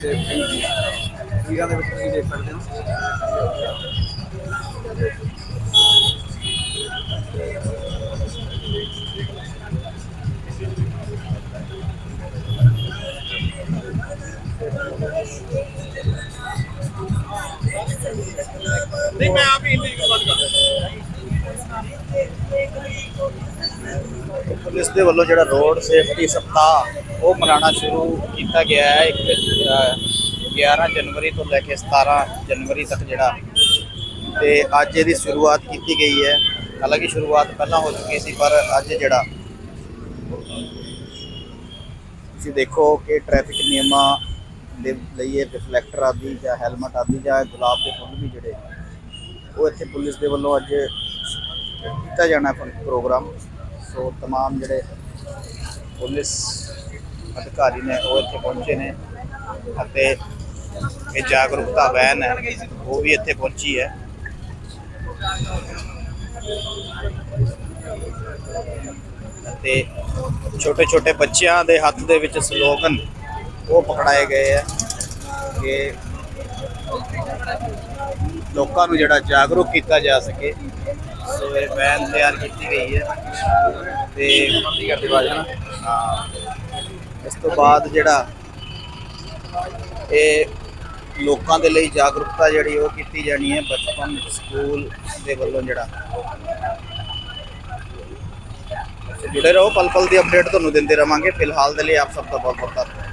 ਤਸਵੀਰਾਂ ਦੇ ਵਿੱਚ ਤੁਸੀਂ ਦੇਖ ਸਕਦੇ ਹੋ ਨਹੀਂ ਮੈਂ ਆਪ ਹੀ ਹਿੰਦੀ ਚ ਗੱਲ ਕਰਦਾ ਪੁਲਿਸ ਦੇ ਵੱਲੋਂ ਜਿਹੜਾ ਰੋਡ ਸੇਫਟੀ ਸਪਤਾਹ ਉਹ ਮਨਾਉਣਾ ਸ਼ੁਰੂ ਕੀਤਾ ਗਿਆ ਹੈ ਇੱਕ ਅ, 11 ਜਨਵਰੀ ਤੋਂ ਲੈ ਕੇ 17 ਜਨਵਰੀ ਤੱਕ ਜਿਹੜਾ ਤੇ ਅੱਜ ਇਹਦੀ ਸ਼ੁਰੂਆਤ ਕੀਤੀ ਗਈ ਹੈ ਹਾਲਾਂਕਿ ਸ਼ੁਰੂਆਤ ਪਹਿਲਾਂ ਹੋ ਚੁੱਕੀ ਸੀ ਪਰ ਅੱਜ ਜਿਹੜਾ ਤੁਸੀਂ ਦੇਖੋ ਕਿ ਟ੍ਰੈਫਿਕ ਨਿਯਮਾਂ ਦੇ ਲਈ ਇਹ ਰਿਫਲੈਕਟਰ ਆਦਿ ਜਾਂ ਹੈਲਮਟ ਆਦਿ ਜਾਂ ਗੁਲਾਬ ਦੇ ਫੁੱਲ ਵੀ ਜਿਹੜੇ ਉਹ ਇੱਥੇ ਪੁਲਿਸ ਦੇ ਵੱਲੋਂ ਅੱਜ ਕੀਤਾ ਜਾਣਾ ਹੈ ਪ੍ਰੋਗਰਾਮ ਸੋ तमाम ਜਿਹੜੇ ਪੁਲਿਸ ਅਧਿਕਾਰੀ ਨੇ ਉਹ ਇੱਥੇ ਪਹੁੰਚੇ ਨੇ ਅਤੇ ਇਹ ਜਾਗਰੂਕਤਾ ਵੈਨ ਹੈ ਉਹ ਵੀ ਇੱਥੇ ਪਹੁੰਚੀ ਹੈ। ਅਤੇ ਛੋਟੇ ਛੋਟੇ ਬੱਚਿਆਂ ਦੇ ਹੱਥ ਦੇ ਵਿੱਚ ਸਲੋਗਨ ਉਹ ਪਕੜਾਏ ਗਏ ਹੈ ਕਿ ਲੋਕਾਂ ਨੂੰ ਜਿਹੜਾ ਜਾਗਰੂਕ ਕੀਤਾ ਜਾ ਸਕੇ। ਸੋ ਇਹ ਵੈਨ ਤਿਆਰ ਕੀਤੀ ਗਈ ਹੈ ਤੇ ਇਸ ਤੋਂ ਬਾਅਦ ਜਿਹੜਾ ਇਹ ਲੋਕਾਂ ਦੇ ਲਈ ਜਾਗਰੂਕਤਾ ਜਿਹੜੀ ਉਹ ਕੀਤੀ ਜਾਣੀ ਹੈ ਬਚਪਨ ਸਕੂਲ ਦੇ ਵੱਲੋਂ ਜਿਹੜਾ। ਜੁੜੇ ਰਹੋ ਪਲ ਪਲ ਦੀ ਅਪਡੇਟ ਤੁਹਾਨੂੰ ਦਿੰਦੇ ਰਵਾਂਗੇ। ਫਿਲਹਾਲ ਦੇ ਲਈ ਆਪ ਸਭ ਦਾ ਬਹੁਤ ਬਹੁਤ ਧੰਨਵਾਦ।